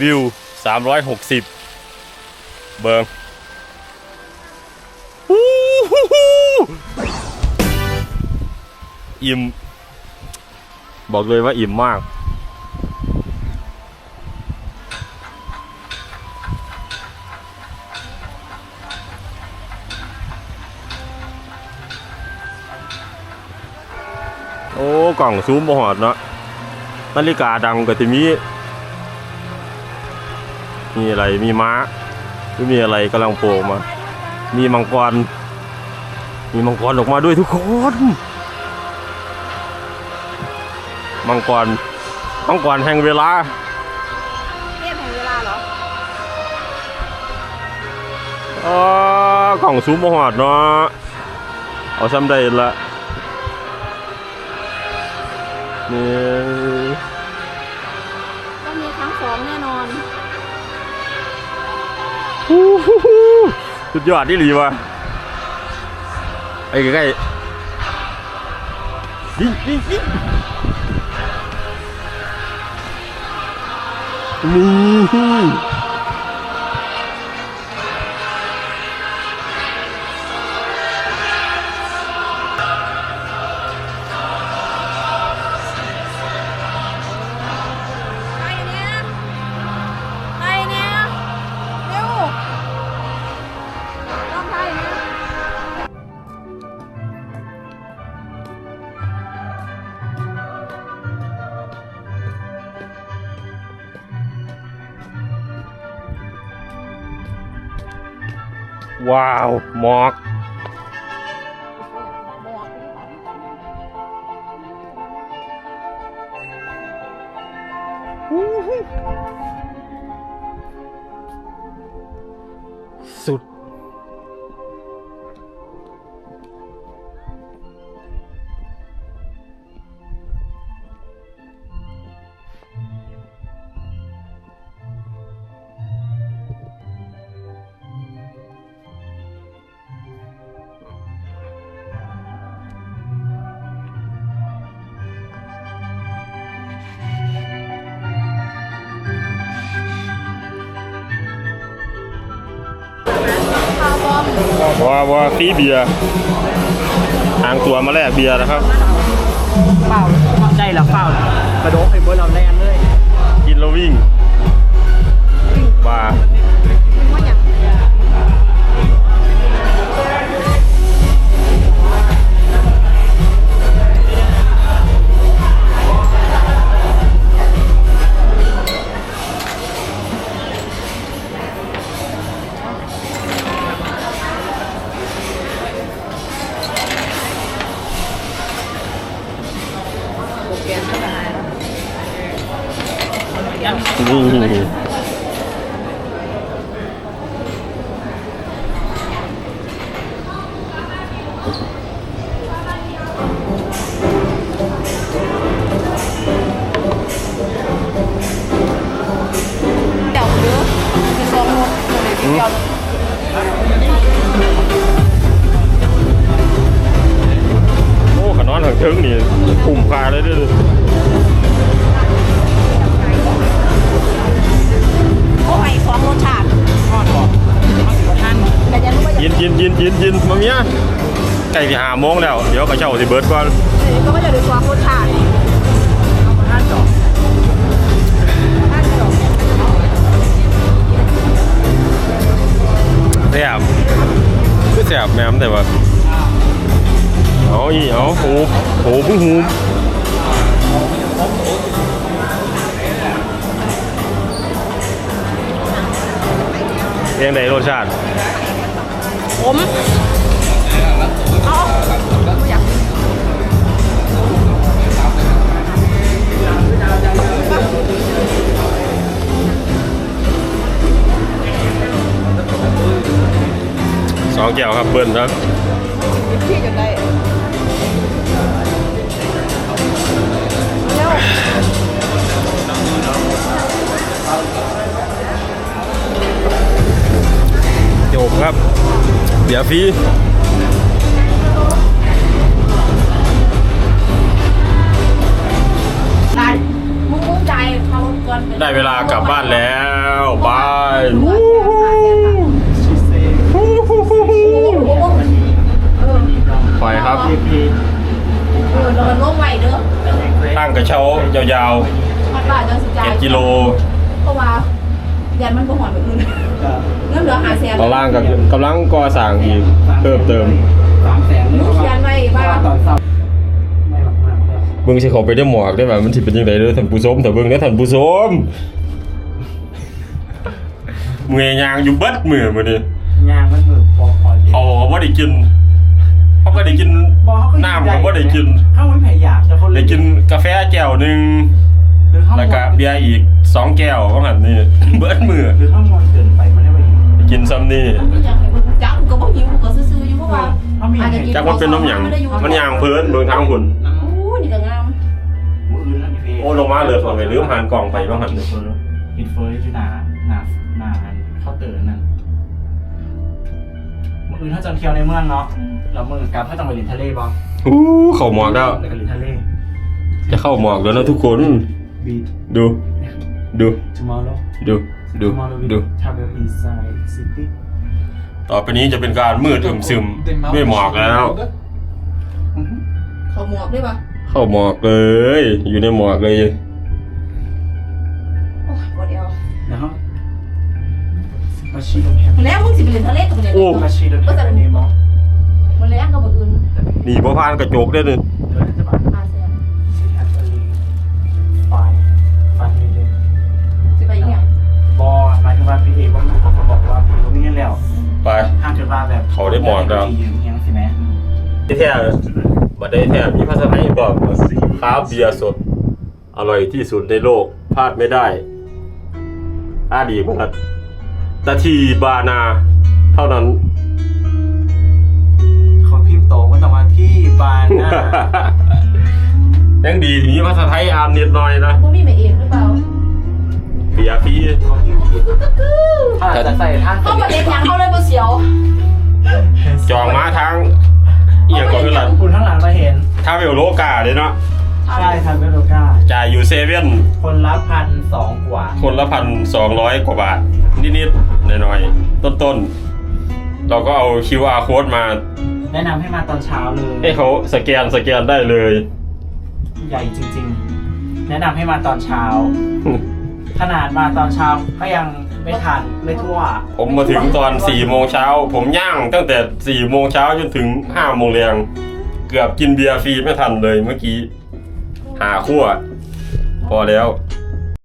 วิวสามร้อยหกสิบเบิงฮู้ฮู้ฮู้อิ่ม บอกเลยว่าอิ่มมาก โอ้ กล่องซูมบ่หอดเนาะนาฬิกาดังก็จะมี มีอะไรมีม้าหรือมีอะไรกำลังโผล่มา มีมังกร มีมังกรออกมาด้วยทุกคน มังกร มังกรแห่งเวลาเทพแห่งเวลาเหรอเออกล่องซูมบ่หอดเนาะ เอาซ้ำได้ละนี่ต้องมีครั้งสองแน่นอนฮู้ฮู้ฮู้ สุดยอดที่หลีวะไอ้ใกล้ๆยิงยิงยิงนี่ ว้าว หมอกบ ว้าวว้าวฟรีเบียร์ทางตัวมาแลกเบียร์นะครับเฝ้าใจแล้วเฝ้าแล้วกระโดดไปบนเราแลนเลยกินแล้ววิ่ง Ooh. ยินยินยินยินยินมาเมียใกล้ที่หาโมงแล้ว เดี๋ยวกระเช้าสิเบิร์ดก่อนนี้ก็ไม่จะดูสองรสชาติท่าจอกท่านเดียวแซ่บคือแซ่บแม่มแต่ว่าเอาอีเอาโอ้โหพุ่งหูเรียงไหนรสชาติ ผมเอาอยากสองแก้วครับเบิ้ลครับ เดี๋ยวฟรีได้มุ้งมุ้งใจเขาก่อนได้เวลากลับบ้านบ้านแล้วบายชิเซ่ไปครับพีพีเออเราลงไว้เด้อตั้งกระเช้ายาวมันบาทจังสิๆจ่ายเจ็ดกิโล เพราะว่า ยันมันบ่หอนแบบอื่นเงินเหลือหาแสนตอนล่างกับกำลังก่อสร้างอีกเพิ่มเติมสามแสนหนูเขียนไว้ว่าตอนเศร้าไม่หลักมากเลยเบิ่งสิเขาไปได้หมอกได้แบบมันสิเป็นยังไงเด้อท่านผู้ชมแต่เบิ่งเด้อท่านผู้ชมมือยางอยู่เบิดมือมื้อนี้ยางมันมือพอพอเขาก็บ่ได้กินเขาก็ได้กินน้ำก็บ่ได้กินข้าวมันแผ่อยากจะคนได้กินกาแฟแก้วหนึงหรือข้าวแล้วก็เบียร์อีก สองแก้วว่างั้นนี่ เบิดมือหรือข้าวมันเกินไปมันได้ไปอีกกินซ้ำนี่อยากให้เบิ่งจักกูก็บ่หิวกูก็ซื่อๆอยู่เพราะว่าอาจจะกินจักมันเป็นน้ำหยังมันยางเพิ่นเบิ่งทางหุ่นโอ้นี่ก็งามมืออื่นแล้วนี่โอ้ลงมาเลยพอไปลืมหันกล่องไปว่างั้นอินเฟอร์อินเฟอร์ที่หนาหนาหนาเข้าเตอร์นั่นมืออื่นถ้าจะเที่ยวในเมืองเนาะแล้วมือกลับถ้าจะไปลินทะเลบ้างอู้เข้าหมอกแล้วแล้วก็ลินทะเลจะเข้าหมอกแล้วนะทุกคนบีดู ดู tomorrow ดู ดู tomorrow we ดู travel inside city ต่อไปนี้จะเป็นการมืดอึมซึมด้วยหมอกแล้ว เขาหมวกด้วยป่ะเข้าหมอกเลย อยู่ในหมอกเลย โอ้ยบ่เดียวแล้วมาชีดมแฮมแล้วมึงสิไปเล่นทะเลกับเล่นโอ้มาชีดมแฮมนี่มั้งมันแรงกับบ่อื่นนี่บ่ผ่านกระจกได้อเลย เขาได้หมอกแล้วยังสิแม่ที่แท้บัดได้แท้มีภาษาไทยบอกค้าเบียร์สด อร่อยที่สุดในโลกพลาดไม่ได้อาดีมากตาทีบานา เท่านั้นคนพิมพ์โตก็ต้องมาที่บานหน้ายังดีมีภาษาไทยอ่านนิดหน่อยนะบ่มีแม่เอกหรือเปล่าเบียร์ฟรีเขาพิมพ์ผิดถ้าจะใส่ท่านเขาบ่เล่นหยังเขาเลยบ่เสียว จองมาทางเอียงก่อนคือหลันคุณข้างหลังมาเห็นทาเวลโลกาเลยเนาะใช่ทันเวโรกาจ่ายอยู่เซเว่นคนละพันสองกว่า คนละพันสองร้อยกว่าบาท นิดๆหน่อยๆต้นๆ เราก็เอา QR code มา แนะนำให้มาตอนเช้าเลยให้เขาสแกนสแกนได้เลย ใหญ่จริง ๆ แนะนำให้มาตอนเช้า ขนาดมาตอนเช้าก็ยัง ไม่ทันไม่ทั่ว ผมมาถึงตอน4โมงเช้า ผมย่างตั้งแต่4โมงเช้าจนถึง5โมงเรียง เกือบกินเบียร์ฟรีไม่ทันเลยเมื่อกี้ หาขั้วพอแล้ว